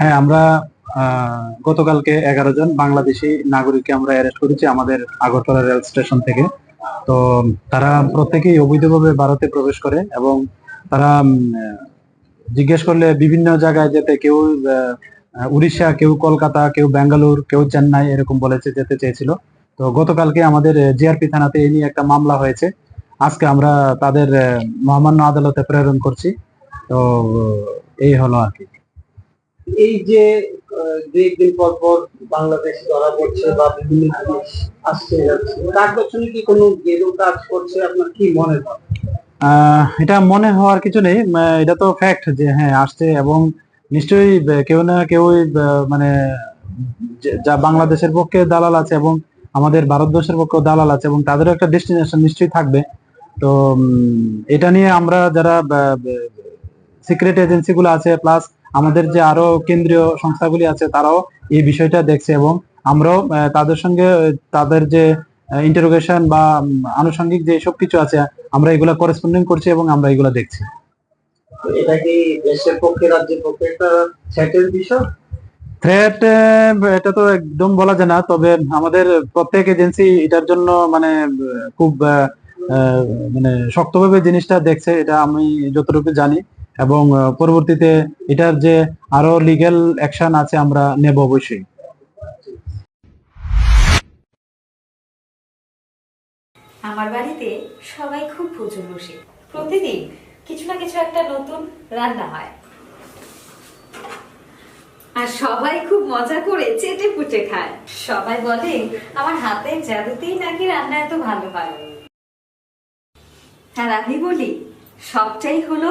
হ্যাঁ আমরা গতকালকে এগারো জন বাংলাদেশি নাগরিককে আমরা অ্যারেস্ট করেছি আমাদের আগরতলা রেল স্টেশন থেকে। তো, তারা প্রত্যেকেই অবৈধভাবে ভারতে প্রবেশ করে এবং তারা জিজ্ঞেস করলে বিভিন্ন জায়গায় যেতে কেউ উড়িষ্যা, কেউ কলকাতা, কেউ ব্যাঙ্গালোর, কেউ চেন্নাই এরকম বলেছে, যেতে চেয়েছিল। তো, গতকালকে আমাদের জিআরপি থানাতে এই নিয়ে একটা মামলা হয়েছে। আজকে আমরা তাদের মহামান্য আদালতে প্রেরণ করছি। তো, এই হলো আর কি। এই যে দুই একদিন পর পর বাংলাদেশ ধরা পড়ছে বা বিভিন্ন জিনিস আসছে, যাচ্ছে, তার পেছনে কি কোনো গেরু কাজ করছে? আপনার কি মনে হয়? এটা মনে হওয়ার কিছু নেই। এটা তো ফ্যাক্ট যে হ্যাঁ আসছে এবং নিশ্চয়ই কেউ না কেউ মানে যা বাংলাদেশের পক্ষে দালাল আছে এবং আমাদের ভারতবর্ষের পক্ষেও দালাল আছে এবং তাদেরও একটা ডেস্টিনেশন নিশ্চয়ই থাকবে। তো এটা নিয়ে আমরা যারা সিক্রেট এজেন্সিগুলো আছে প্লাস আমাদের যে আরও কেন্দ্রীয় সংস্থাগুলি আছে তারাও এই বিষয়টা দেখছে এবং আমরাও তাদের সঙ্গে তাদের যে ইন্টারোগেশন বা আনুষঙ্গিক যে সব কিছু আছে আমরা এগুলা করেসপন্ডিং করছি এবং আমরা এগুলা দেখছি। এটা কি দেশের পক্ষে রাজ্যের পক্ষে একটা সেটেল বিষয়? থ্রেট এটা তো একদম বলা যায় না তবে আমাদের প্রত্যেক এজেন্সি এটার জন্য মানে খুব মানে শক্তভাবে জিনিসটা দেখছে এটা আমি যতটুকু জানি। এবং পরবর্তীতে এটার যে আরও লিগ্যাল অ্যাকশন আছে আমরা নেব অবশ্যই। আমার বাড়িতে সবাই খুব পুজো বসে। প্রতিদিন কিছু না কিছু একটা নতুন রান্না হয়। আর সবাই খুব মজা করে চেটে পুটে খায়। সবাই বলে, আমার হাতের জাদুতেই নাকি রান্না এত ভালো হয়? আর আমি বলি, সবটাই হলো